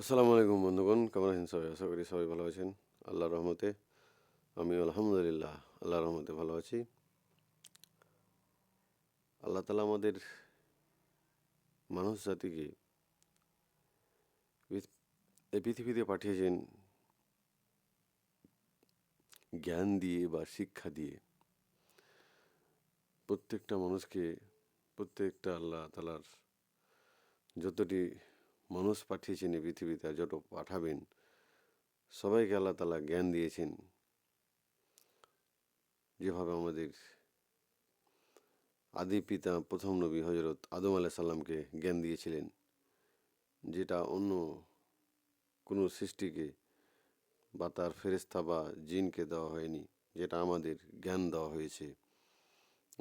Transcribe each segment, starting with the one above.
আসসালামু আলাইকুম, বন্ধুগণ। কেমন আছেন সবাই? আশা করি সবাই ভালো আছেন। আল্লাহর রহমতে আমি আলহামদুলিল্লাহ, আল্লাহর রহমতে ভালো আছি। আল্লাহ তালা আমাদের মানুষ জাতিকে এই পৃথিবীতে পাঠিয়েছেন জ্ঞান দিয়ে বা শিক্ষা দিয়ে। প্রত্যেকটা মানুষকে, প্রত্যেকটা আল্লাহ তালার যতটি মানুষ পাঠিয়েছেন এই পৃথিবীতে যত পাঠাবেন, সবাইকে আল্লাহ তালা জ্ঞান দিয়েছেন যেভাবে আমাদের আদি পিতা প্রথম নবী হজরত আদম আলাহ সাল্লামকে জ্ঞান দিয়েছিলেন, যেটা অন্য কোনো সৃষ্টিকে বা তার ফেরেস্তা বা জিনকে দেওয়া হয়নি, যেটা আমাদের জ্ঞান দেওয়া হয়েছে।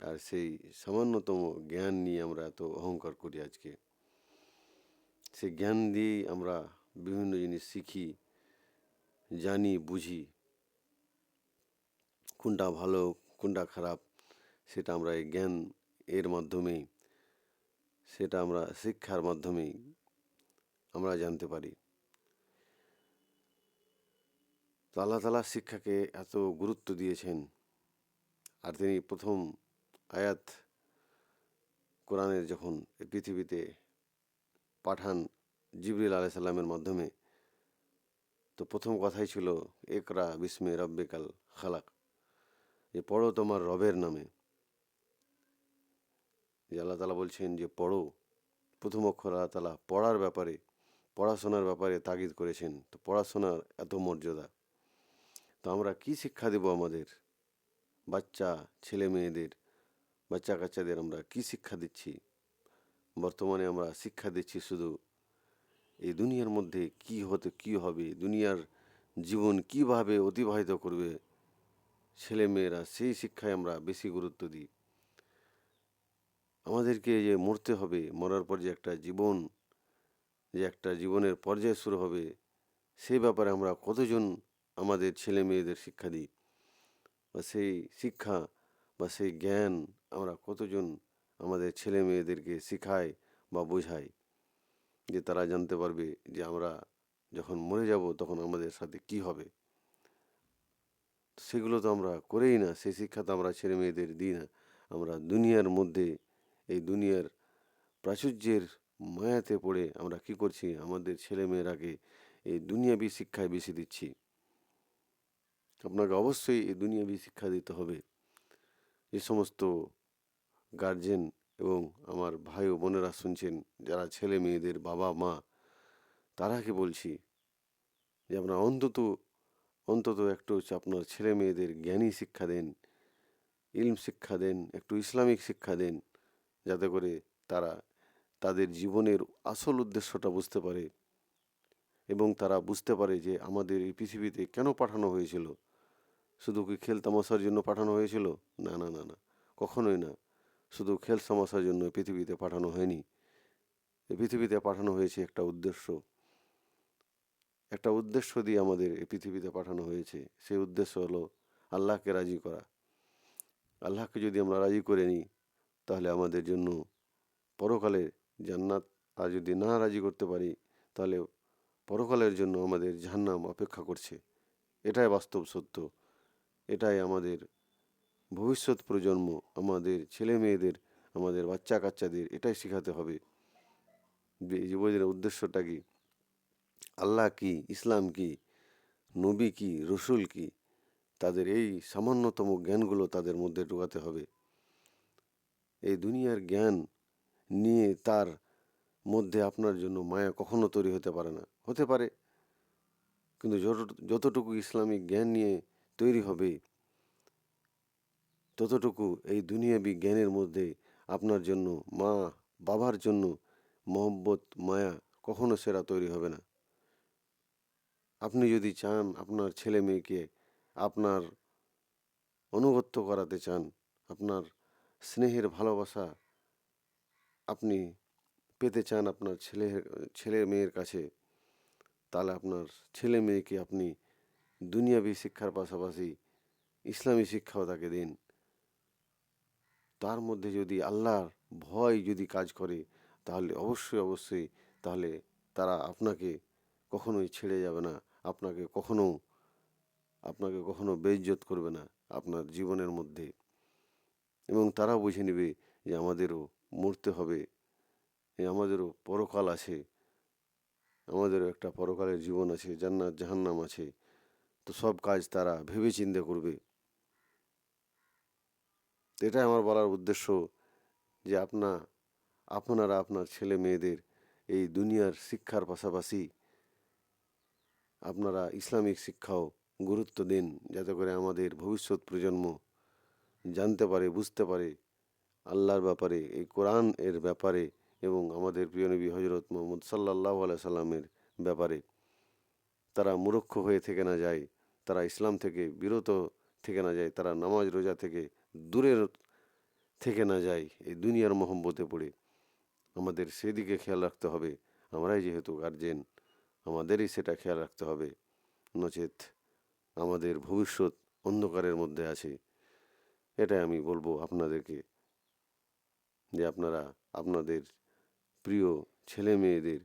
আর সেই সামান্যতম জ্ঞান নিয়ে আমরা এত অহংকার করি আজকে। সেই জ্ঞান দিয়েই আমরা বিভিন্ন জিনিস শিখি, জানি, বুঝি। কোনটা ভালো, কোনটা খারাপ, সেটা আমরা এই জ্ঞান এর মাধ্যমেই, সেটা আমরা শিক্ষার মাধ্যমেই আমরা জানতে পারি। তো আল্লাহ তালা শিক্ষাকে এত গুরুত্ব দিয়েছেন। আর তিনি প্রথম আয়াত কোরআনের যখন পৃথিবীতে পাঠান জিবরিল আলাই সাল্লামের মাধ্যমে। তো প্রথম কথাই ছিল একরা বিস্মে রব্বিকাল খালাক। যে পড়ো তোমার রবের নামে। যে আল্লাহ তালা বলছেন যে পড়ো। প্রথম অক্ষর আল্লাহ তালা পড়ার ব্যাপারে, পড়াশোনার ব্যাপারে তাগিদ করেছেন। তো পড়াশোনার এত মর্যাদা। তো আমরা কি শিক্ষা দেব আমাদের? বাচ্চা, ছেলে মেয়েদের বাচ্চা কাচ্চাদের আমরা কি শিক্ষা দিচ্ছি? বর্তমানে আমরা শিক্ষা দিচ্ছি শুধু, এই দুনিয়ার মধ্যে কি হতে, কি হবে, দুনিয়ার জীবন কীভাবে অতিবাহিত করবে ছেলে মেয়েরা সেই শিক্ষায় আমরা বেশি গুরুত্ব দিই। আমাদেরকে যে মরতে হবে, মরার পর যে একটা জীবন, যে একটা জীবনের পর্যায় শুরু হবে সেই ব্যাপারে আমরা কতজন আমাদের ছেলে মেয়েদের শিক্ষা দিই? বা সেই শিক্ষা বা সেই জ্ঞান আমরা কতজন আমাদের ছেলে মেয়েদেরকে শেখাই বা বোঝাই যে তারা জানতে পারবে যে আমরা যখন মরে যাব তখন আমাদের সাথে কি হবে। সেগুলো তো আমরা করেই না, সেই শিক্ষা তো আমরা ছেলে মেয়েদের দিই না। আমরা দুনিয়ার মধ্যে, এই দুনিয়ার প্রাচুর্যের মায়াতে পড়ে আমরা কি করছি? আমাদের ছেলে মেয়েরাকে এই দুনিয়াবি শিক্ষায় বেশি দিচ্ছি। আপনাকে অবশ্যই এই দুনিয়াবি শিক্ষা দিতে হবে। যে সমস্ত গার্জেন এবং আমার ভাই ও বোনেরা শুনছেন, যারা ছেলে মেয়েদের বাবা মা তারাকে বলছি যে আপনারা অন্তত অন্তত একটু হচ্ছে আপনার ছেলে মেয়েদের জ্ঞানী শিক্ষা দেন, ইলম শিক্ষা দেন, একটু ইসলামিক শিক্ষা দেন, যাতে করে তারা তাদের জীবনের আসল উদ্দেশ্যটা বুঝতে পারে এবং তারা বুঝতে পারে যে আমাদের এই পৃথিবীতে কেন পাঠানো হয়েছিল? শুধু কি খেল তামাশার জন্য পাঠানো হয়েছিল? না না না না, কখনোই না। শুধু খেল তামাশার জন্য পৃথিবীতে পাঠানো হয়নি। পৃথিবীতে পাঠানো হয়েছে একটা উদ্দেশ্য। একটা উদ্দেশ্য দিয়ে আমাদের এই পৃথিবীতে পাঠানো হয়েছে। সেই উদ্দেশ্য হলো আল্লাহকে রাজি করা। আল্লাহকে যদি আমরা রাজি করে নিই, তাহলে আমাদের জন্য পরকালে জান্নাত আর যদি না রাজি করতে পারি, তাহলে পরকালের জন্য আমাদের জাহান্নাম অপেক্ষা করছে। এটাই বাস্তব সত্য। এটাই আমাদের ভবিষ্যৎ প্রজন্ম, আমাদের ছেলে মেয়েদের আমাদের বাচ্চা কাচ্চাদের এটাই শেখাতে হবে যে জীবনের উদ্দেশ্যটা কি? আল্লাহ কি, ইসলাম কি, নবী কি, রসুল কি? তাদের এই সামান্যতম জ্ঞানগুলো তাদের মধ্যে ঢোকাতে হবে। এই দুনিয়ার জ্ঞান নিয়ে তার মধ্যে আপনার জন্য মায়া কখনো তৈরি হতে পারে না। হতে পারে। কিন্তু যত, যতটুকু ইসলামিক জ্ঞান নিয়ে তৈরি হবে ততটুকু এই দুনিয়াবি জ্ঞানের মধ্যে আপনার জন্য, মা, বাবার জন্য মহব্বত, মায়া কখনো সেরা তৈরি হবে না। আপনি যদি চান আপনার ছেলে মেয়েকে আপনার অনুগত্য করাতে চান, আপনার স্নেহের ভালোবাসা আপনি পেতে চান আপনার ছেলে ছেলে মেয়ের কাছে, তাহলে আপনার ছেলে মেয়েকে আপনি দুনিয়াবি শিক্ষার পাশাপাশি ইসলামী শিক্ষাও তাকে দিন। তার মধ্যে যদি আল্লাহর ভয় যদি কাজ করে, তাহলে অবশ্যই অবশ্যই তাহলে তারা আপনাকে কখনোই ছেড়ে যাবে না। আপনাকে কখনো আপনাকে কখনো বেইজ্জত করবে না আপনার জীবনের মধ্যে। এবং তারা বুঝে নেবে যে আমাদেরও মরতে হবে আমাদেরও পরকাল আছে, আমাদেরও একটা পরকালের জীবন আছে, জান্নাত, জাহান্নাম আছে। তো সব কাজ তারা ভেবে চিন্তে করবে। এটাই আমার বলার উদ্দেশ্য যে আপনা, আপনারা আপনার ছেলে মেয়েদের এই দুনিয়ার শিক্ষার পাশাপাশি আপনারা ইসলামিক শিক্ষাও গুরুত্ব দিন যাতে করে আমাদের ভবিষ্যৎ প্রজন্ম জানতে পারে, বুঝতে পারে আল্লাহর ব্যাপারে, এই কোরআন এর ব্যাপারে এবং আমাদের প্রিয় নবী হজরত মোহাম্মদ সাল্লাহ সাল্লামের ব্যাপারে। তারা মূর্খ হয়ে থেকে না যায়, তারা ইসলাম থেকে বিরত থেকে না যায়, তারা নামাজ রোজা থেকে দূরে থেকে না যায় এই দুনিয়ার মহব্বতে পড়ে। আমাদের সেদিকে খেয়াল রাখতে হবে। আমরাই যেহেতু গার্জেন আমাদেরই সেটা খেয়াল রাখতে হবে। নচেত আমাদের ভবিষ্যৎ অন্ধকারের মধ্যে আছে। এটাই আমি বলব আপনাদেরকে যে আপনারা, আপনাদের প্রিয় ছেলে মেয়েদের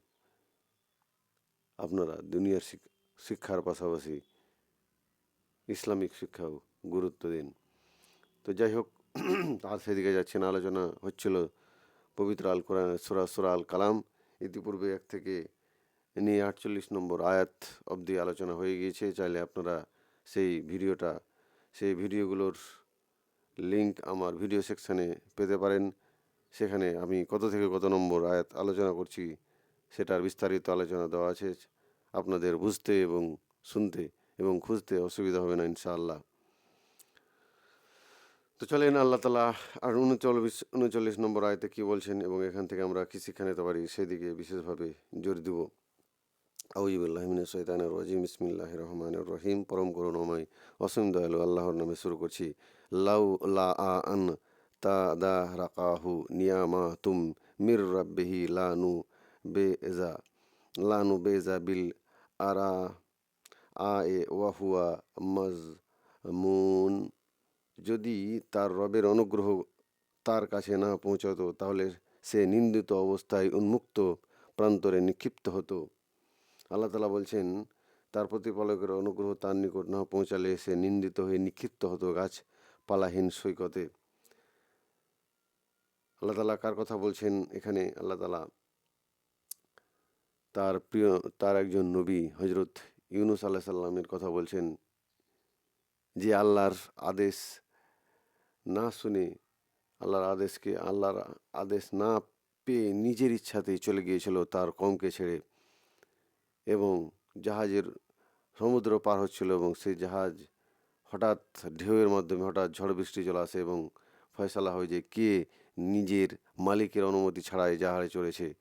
আপনারা দুনিয়ার শিক্ষার পাশাপাশি ইসলামিক শিক্ষাও গুরুত্ব দিন। তো যাই হোক আর সেদিকে যাচ্ছে না, আলোচনা হচ্ছিল পবিত্র আল কোরআন, সুরা সুরা আল কালাম। ইতিপূর্বে এক থেকে নিয়ে আটচল্লিশ নম্বর আয়াত অবধি আলোচনা হয়ে গিয়েছে। চাইলে আপনারা সেই ভিডিওটা, সেই ভিডিওগুলোর লিংক আমার ভিডিও সেকশানে পেতে পারেন। সেখানে আমি কত থেকে কত নম্বর আয়াত আলোচনা করছি সেটার বিস্তারিত আলোচনা দেওয়া আছে। আপনাদের বুঝতে এবং শুনতে এবং খুঁজতে অসুবিধা হবে না, ইনশাআল্লাহ। তো চলেন আল্লাহ তালা আর উনচল্লিশ উনচল্লিশ নম্বর আয়তে কী বলছেন এবং এখান থেকে আমরা কী শিক্ষা নিতে পারি সেদিকে বিশেষভাবে জোর দিব। আউজিবুল্লাহমিনের সৈতানের রাজিম ইসমিল্লাহ রহমানের রহিম। পরম করুণময়, অসীম দয়ালু আল্লাহর নামে শুরু করছি। লাউ লা আ আন তা দা রাকাহু নিয়ামা তুম মির রাব্বিহি লানু বে এজা লানু বেজা বিল আরা আ এ ওয়াহুয়া মজ মুন যদি তার রবের অনুগ্রহ তার কাছে না পৌঁছতো, তাহলে সে নিন্দিত অবস্থায় উন্মুক্ত প্রান্তরে নিক্ষিপ্ত হতো। আল্লাহ তালা বলছেন, তার প্রতিপালকের অনুগ্রহ তার নিকট না পৌঁছালে সে নিন্দিত হয়ে নিক্ষিপ্ত হতো গাছ পালাহীন সৈকতে। আল্লাহ তালা কার কথা বলছেন এখানে? আল্লাহ তালা তার প্রিয়, তার একজন নবী হজরত ইউনুস আল্লাহ সাল্লামের কথা বলছেন, যে আল্লাহর আদেশ না শুনে আল্লাহর আদেশকে, আল্লাহর আদেশ না পেয়ে নিজের ইচ্ছাতেই চলে গিয়েছিল তার কমকে ছেড়ে এবং জাহাজের সমুদ্র পার হচ্ছিল এবং সেই জাহাজ হঠাৎ ঢেউয়ের মাধ্যমে হঠাৎ ঝড় বৃষ্টি চলে আসে এবং ফয়সালা হয় যে কে নিজের মালিকের অনুমতি ছাড়াই জাহাজে চড়েছে।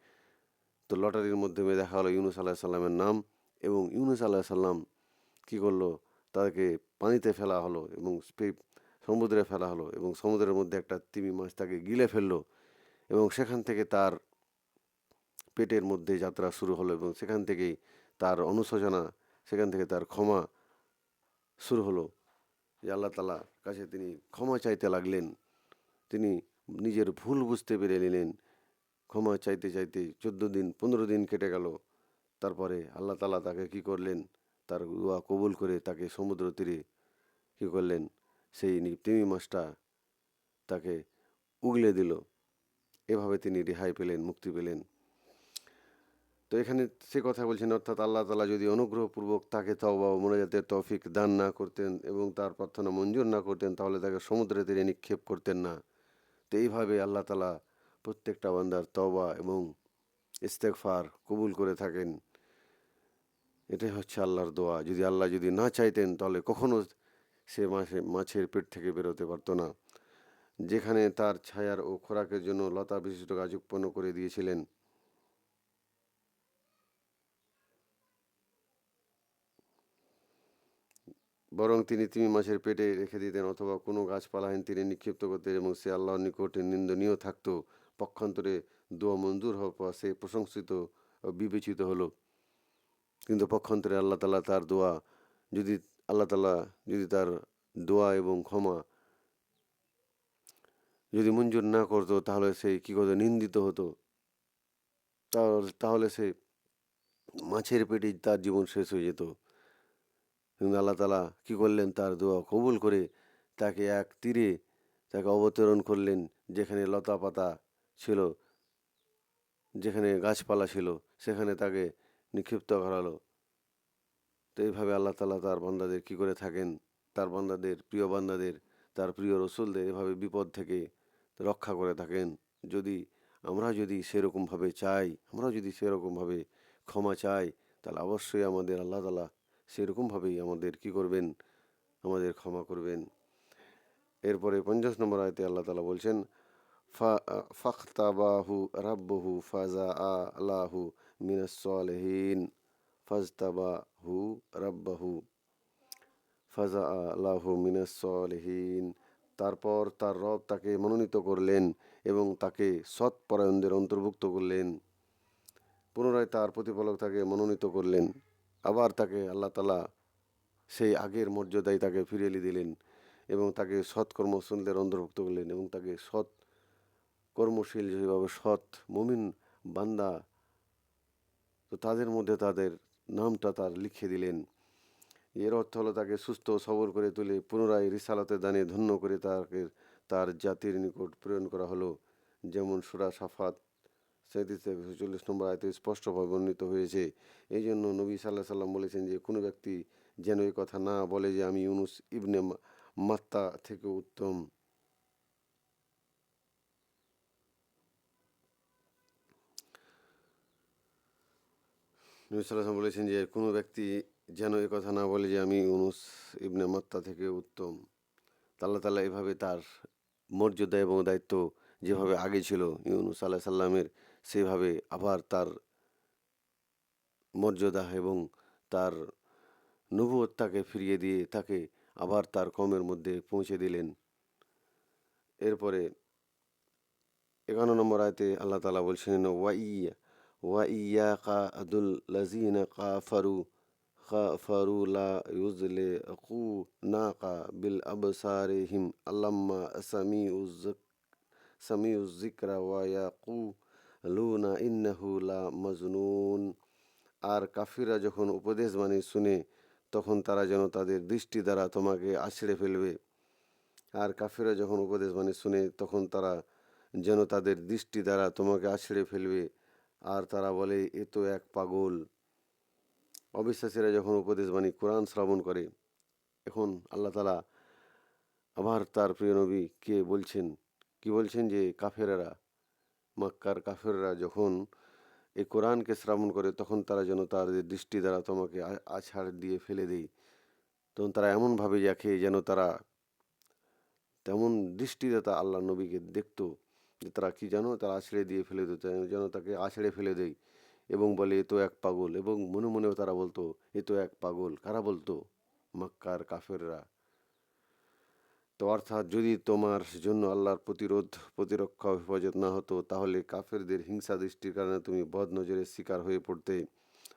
তো লটারির মাধ্যমে দেখা হলো ইউনুস আল্লাহ সাল্লামের নাম এবং ইউনুস আল্লাহ সাল্লাম কী করল? তাকে পানিতে ফেলা হলো এবং সমুদ্রে ফেলা হলো এবং সমুদ্রের মধ্যে একটা তিমি মাছ তাকে গিলে ফেলল এবং সেখান থেকে তার পেটের মধ্যে যাত্রা শুরু হলো এবং সেখান থেকেই তার অনুশোচনা, সেখান থেকে তার ক্ষমা শুরু হলো। যে আল্লাহ তালা কাছে তিনি ক্ষমা চাইতে লাগলেন, তিনি নিজের ভুল বুঝতে পেরে নিলেন। ক্ষমা চাইতে চাইতে চোদ্দ দিন, পনেরো দিন কেটে গেল। তারপরে আল্লাহ তালা তাকে কি করলেন? তার দোয়া কবুল করে তাকে সমুদ্র তীরে কী করলেন? সেই তিমি মাছটা তাকে উগলে দিল। এভাবে তিনি রেহাই পেলেন, মুক্তি পেলেন। তো এখানে সে কথা বলছেন, অর্থাৎ আল্লাহ তালা যদি অনুগ্রহপূর্বক তাকে তওবা ও মোনাজাতের তৌফিক দান না করতেন এবং তার প্রার্থনা মঞ্জুর না করতেন, তাহলে তাকে সমুদ্রে তীরে নিক্ষেপ করতেন না। তো এইভাবে আল্লাহ তালা প্রত্যেকটা বান্দার তওবা এবং ইস্তেকফার কবুল করে থাকেন। এটাই হচ্ছে আল্লাহর দোয়া। যদি আল্লাহ যদি না চাইতেন, তাহলে কখনো সে মাছে মাছের পেট থেকে বেরোতে পারতো না। যেখানে তার ছায়ার ও খোরাকের জন্য লতা বিশিষ্ট গাছ উৎপন্ন করে দিয়েছিলেন। বরং তিনি তিমি মাছের পেটে রেখে দিতেন অথবা কোনো গাছপালাহীন তিনি নিক্ষিপ্ত করতেন এবং সে আল্লাহর নিকটে নিন্দনীয় থাকত। পক্ষান্তরে দোয়া মঞ্জুর হওয়ার পর সে প্রশংসিত বিবেচিত হলো। কিন্তু পক্ষান্তরে আল্লাহ তালা তার দোয়া যদি আল্লাহ তালা যদি তার দোয়া এবং ক্ষমা যদি মঞ্জুর না করতো, তাহলে সে কী করতো? নিন্দিত হতো। তাহলে সে মাছের পেটে তার জীবন শেষ হয়ে যেত। কিন্তু আল্লাহ তালা কী করলেন? তার দোয়া কবুল করে তাকে এক তীরে তাকে অবতরণ করলেন, যেখানে লতা পাতা ছিল, যেখানে গাছপালা ছিল, সেখানে তাকে নিক্ষিপ্ত করালো। তো এইভাবে আল্লাহ তালা তার বান্দাদের কী করে থাকেন? তার বান্দাদের, প্রিয় বান্দাদের, তার প্রিয় রসুলদের এভাবে বিপদ থেকে রক্ষা করে থাকেন। যদি আমরা যদি সেরকমভাবে চাই, আমরা যদি সেরকমভাবে ক্ষমা চাই, তাহলে অবশ্যই আমাদের আল্লাহ তালা সেরকমভাবেই আমাদের কি করবেন? আমাদের ক্ষমা করবেন। এরপরে পঞ্চাশ নম্বর আয়তে আল্লাহ তালা বলছেন, ফা, ফাখতাবাহু রাব্বহু ফাজা আলাহু মিনাসলেহীন ফাজতাবাহু রাব্বাহু ফাজা আলাহু মিনাসলেহীন তারপর তার রব তাকে মনোনীত করলেন এবং তাকে সৎ পরায়ণদের অন্তর্ভুক্ত করলেন। পুনরায় তার প্রতিপালক তাকে মনোনীত করলেন। আবার তাকে আল্লাহ তালা সেই আগের মর্যাদায় তাকে ফিরিয়ে দিলেন এবং তাকে সৎ কর্মশীলদের অন্তর্ভুক্ত করলেন এবং তাকে সৎ কর্মশীল যেভাবে সৎ মুমিন বান্দা, তো তাদের মধ্যে তাদের নামটা তার লিখে দিলেন। এর অর্থ হলো তাকে সুস্থ সবর করে তুলে পুনরায় রিসালাতে দানে ধন্য করে তাকে তার জাতির নিকট প্রেরণ করা হলো। যেমন সুরা সাফাত থেকে চল্লিশ নম্বর আয়তে স্পষ্টভাবে বর্ণিত হয়েছে। এই জন্য নবী সাল্লাহ সাল্লাম বলেছেন যে, কোনো ব্যক্তি যেন এই কথা না বলে যে, আমি ইউনুস ইবনে মাত্তা থেকে উত্তম। নবী বলেছেন যে কোনো ব্যক্তি যেন এ কথা না বলে যে আমি ইউনুস ইবনে মাত্তা থেকে উত্তম। তাল্লা তাল্লাহ এভাবে তার মর্যাদা এবং দায়িত্ব যেভাবে আগে ছিল ইউনুস আল্লাহ সাল্লামের সেভাবে আবার তার মর্যাদা এবং তার নবুয়ত্তাকে ফিরিয়ে দিয়ে তাকে আবার তার কমের মধ্যে পৌঁছে দিলেন। এরপরে এগারো নম্বর আয়তে আল্লাহ তালা বলছেন, ওয়াইয়া কু নাকা বিল আবসারিহিম আল্লাম্মা সামি উজ সামি উজিকরা ওয়া কু লুনা ইন্নাহু লা মজনুন আর কাফিরা যখন উপদেশ বাণী শুনে, তখন তারা যেন তাদের দৃষ্টি দ্বারা তোমাকে আছড়ে ফেলবে। আর কাফিরা যখন উপদেশ বাণী শুনে, তখন তারা যেন তাদের দৃষ্টি দ্বারা তোমাকে আছড়ে ফেলবে। আর তারা বলে, এ তো এক পাগল। অবিশ্বাসীরা যখন উপদেশ বাণী কোরআন শ্রবণ করে, এখন আল্লাহ তালা আবার তার প্রিয় নবী কে বলছেন? কি বলছেন যে কাফেরেরা, মাক্কার কাফেররা যখন এই কোরআনকে শ্রবণ করে, তখন তারা যেন তাদের দৃষ্টি দ্বারা তোমাকে আছাড় দিয়ে ফেলে দেয়। তখন তারা এমনভাবে দেখে যেন তারা তেমন দৃষ্টিদাতা আল্লাহ নবীকে দেখতো। তারা কি জানো? তারা আছড়ে দিয়ে ফেলে দিত যেন তাকে আছড়ে ফেলে দেয় এবং বলে, এ তো এক পাগল। এবং মনে মনেও তারা বলতো, এ তো এক পাগল। কারা বলতো? মাক্কার কাফেররা। তো অর্থাৎ যদি তোমার জন্য আল্লাহর প্রতিরোধ, প্রতিরক্ষা হেফাজত না হতো, তাহলে কাফেরদের হিংসা দৃষ্টির কারণে তুমি বদ নজরের শিকার হয়ে পড়তে।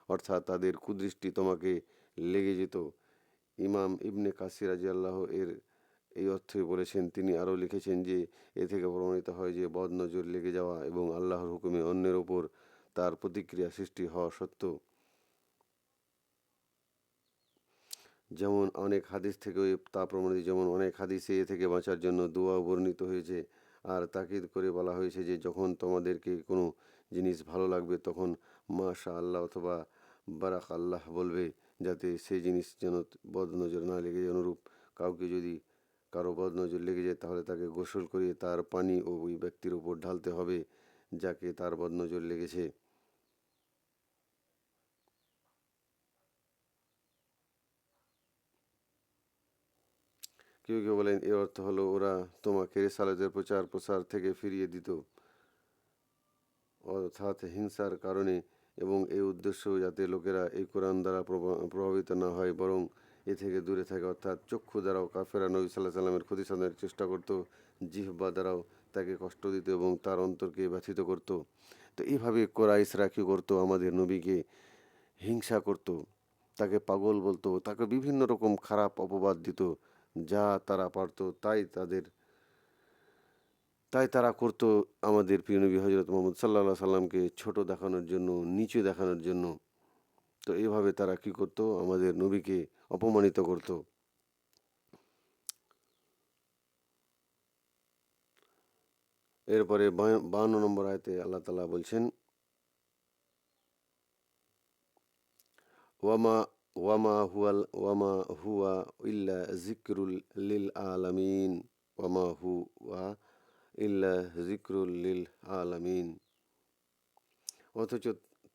অর্থাৎ তাদের কুদৃষ্টি তোমাকে লেগে যেত। ইমাম ইবনে কাসির আল্লাহ এর এই অর্থে বলেছেন তিনি আরও লিখেছেন যে, এ থেকে প্রমাণিত হয় যে বদ নজর লেগে যাওয়া এবং আল্লাহর হুকুমে অন্যের ওপর তার প্রতিক্রিয়া সৃষ্টি হওয়া সত্ত্বেও। যেমন অনেক হাদিস থেকে তা প্রমাণিত, যেমন অনেক হাদিসে এ থেকে বাঁচার জন্য দোয়া বর্ণিত হয়েছে আর তাকিদ করে বলা হয়েছে যে, যখন তোমাদেরকে কোনো জিনিস ভালো লাগবে তখন মাশা আল্লাহ অথবা বারাক আল্লাহ বলবে, যাতে সেই জিনিস যেন বদনজর না লেগে অনুরূপ। কাউকে যদি কারও বদনজর লেগে যায়, তাহলে তাকে গোসল করিয়ে তার পানি ও ওই ব্যক্তির উপর ঢালতে হবে, যাকে তার বদনজর লেগেছে। কেউ কেউ বলেন এর অর্থ হলো ওরা তোমাকে রেসালতের প্রচার প্রসার থেকে ফিরিয়ে দিত। অর্থাৎ হিংসার কারণে এবং এই উদ্দেশ্য যাতে লোকেরা এই কোরআন দ্বারা প্রভাবিত না হয়, বরং এ থেকে দূরে থাকে, অর্থাৎ চক্ষু দ্বারাও কাফেরা নবী সাল্লাহ সাল্লামের ক্ষতি সাধনের চেষ্টা করতো, জিহ্বা দ্বারাও তাকে কষ্ট দিত এবং তার অন্তরকে ব্যথিত করত। তো এইভাবে কোরাইসরা কী করতো, আমাদের নবীকে হিংসা করত, তাকে পাগল বলতো, তাকে বিভিন্ন রকম খারাপ অপবাদ দিত, যা তারা পারত, তাই তাদের, তাই তারা করত আমাদের প্রিয় নবী হজরত মোহাম্মদ সাল্লা সাল্লামকে ছোট দেখানোর জন্য, নিচু দেখানোর জন্য। তো এইভাবে তারা কি করতো, আমাদের নবীকে অপমানিত করতো। এরপরে বাহান্ন নম্বর আয়তে আল্লাহ তালা বলছেন, ওয়ামা ওয়ামা হুয়াল, ওয়ামা হুয়া ইল্লা জিক্রুল লিল আলামিন, ওয়ামা হুয়া ইল্লা জিক্রুল লিল আলামিন। অথচ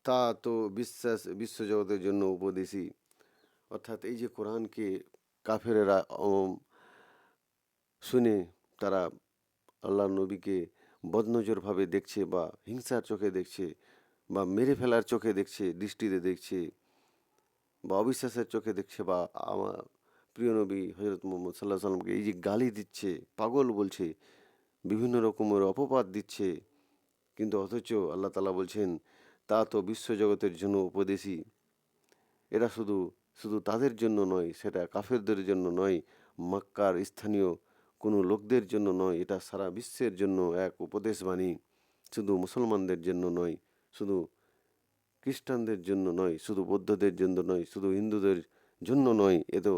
তা তো বিশ্বাস, বিশ্বজগতের জন্য উপদেশী অর্থাৎ এই যে কোরআনকে কাফেরেরা শুনে তারা আল্লাহ নবীকে বদনজরভাবে দেখছে বা হিংসার চোখে দেখছে বা মেরে ফেলার চোখে দেখছে, দৃষ্টিতে দেখছে বা অবিশ্বাসের চোখে দেখছে বা আমার প্রিয় নবী হজরত মোহাম্মদ সাল্লাহ সাল্লামকে এই যে গালি দিচ্ছে, পাগল বলছে, বিভিন্ন রকমের অপবাদ দিচ্ছে, কিন্তু অথচ আল্লাহ তালা বলছেন, তা তো বিশ্বজগতের জন্য উপদেশী এরা শুধু শুধু তাদের জন্য নয়, সেটা কাফেরদের জন্য নয়, মাক্কার স্থানীয় কোনো লোকদের জন্য নয়, এটা সারা বিশ্বের জন্য এক উপদেশবাণী। শুধু মুসলমানদের জন্য নয়, শুধু খ্রিস্টানদের জন্য নয়, শুধু বৌদ্ধদের জন্য নয়, শুধু হিন্দুদের জন্য নয়, এ তো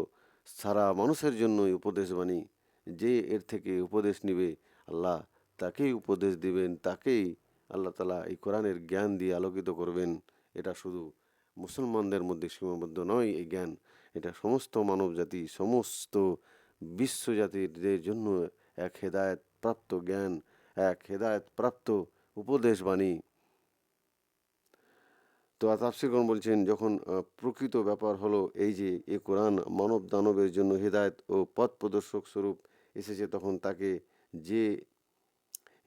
সারা মানুষের জন্যই উপদেশবাণী। যে এর থেকে উপদেশ নিবে, আল্লাহ তাকেই উপদেশ দিবেন, তাকেই আল্লাহ তালা এই কোরআনের জ্ঞান দিয়ে আলোকিত করবেন। এটা শুধু মুসলমানদের মধ্যে সীমাবদ্ধ নয়, এই জ্ঞান। এটা সমস্ত মানব জাতি সমস্ত বিশ্বজাতিদের জন্য এক হেদায়ত প্রাপ্ত জ্ঞান, এক হেদায়ত প্রাপ্ত উপদেশবাণী। তো তাফসিরগণ বলছেন, যখন প্রকৃত ব্যাপার হলো এই যে, এ কোরআন মানব দানবের জন্য হেদায়ত ও পথ প্রদর্শক স্বরূপ এসেছে, তখন তাকে যে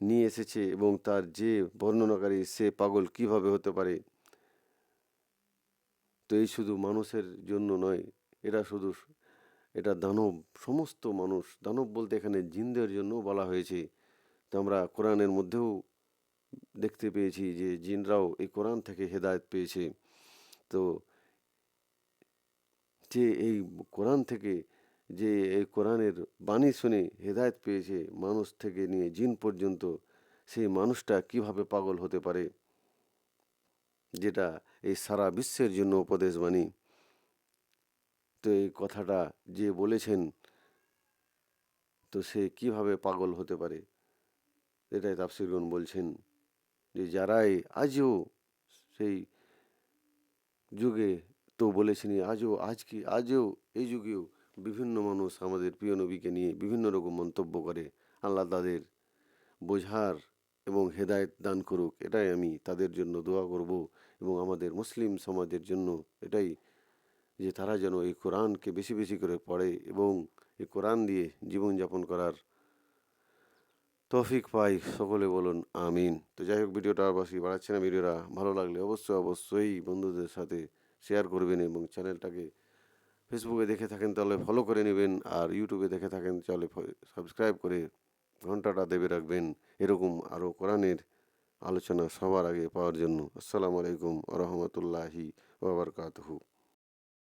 নিয়ে এসেছে এবং তার যে বর্ণনাকারী সে পাগল কীভাবে হতে পারে? তো এই শুধু মানুষের জন্য নয়, এরা শুধু এটা দানব, সমস্ত মানুষ, দানব বলতে এখানে জিনদের জন্য বলা হয়েছে। তো আমরা কোরআনের মধ্যেও দেখতে পেয়েছি যে জিনরাও এই কোরআন থেকে হেদায়ত পেয়েছে। তো যে এই কোরআন থেকে, যে এই কোরআনের বাণী শুনে হেদায়ত পেয়েছে মানুষ থেকে নিয়ে জিন পর্যন্ত, সেই মানুষটা কীভাবে পাগল হতে পারে? যেটা এই সারা বিশ্বের জন্য উপদেশ বাণী। তো এই কথাটা যে বলেছেন, তো সে কীভাবে পাগল হতে পারে? এটাই তাফসিরগণ বলছেন যে, যারাই আজও সেই যুগে তো বলেছেন আজও আজকে, আজও এই যুগেও বিভিন্ন মানুষ আমাদের প্রিয় নবীকে নিয়ে বিভিন্ন রকম মন্তব্য করে, আল্লাহ তাদের বোঝার এবং হেদায়ত দান করুক, এটাই আমি তাদের জন্য দোয়া করব এবং আমাদের মুসলিম সমাজের জন্য এটাই যে তারা যেন এই কোরআনকে বেশি বেশি করে পড়ে এবং এই কোরআন দিয়ে জীবনযাপন করার তৌফিক পাই সকলে বলুন আমিন। তো যাই হোক, ভিডিওটা আর বাসি বাড়াচ্ছে না। ভিডিওটা ভালো লাগলে অবশ্যই অবশ্যই বন্ধুদের সাথে শেয়ার করবেন এবং চ্যানেলটাকে ফেসবুকে দেখে থাকেন, তাহলে ফলো করে নেবেন। আর ইউটিউবে দেখে থাকেন, তাহলে সাবস্ক্রাইব করে ঘন্টাটা দেবে রাখবেন, এরকম আরও কোরআনের আলোচনা সবার আগে পাওয়ার জন্য। আসসালামু আলাইকুম রহমতুল্লাহি ওবরকাতহু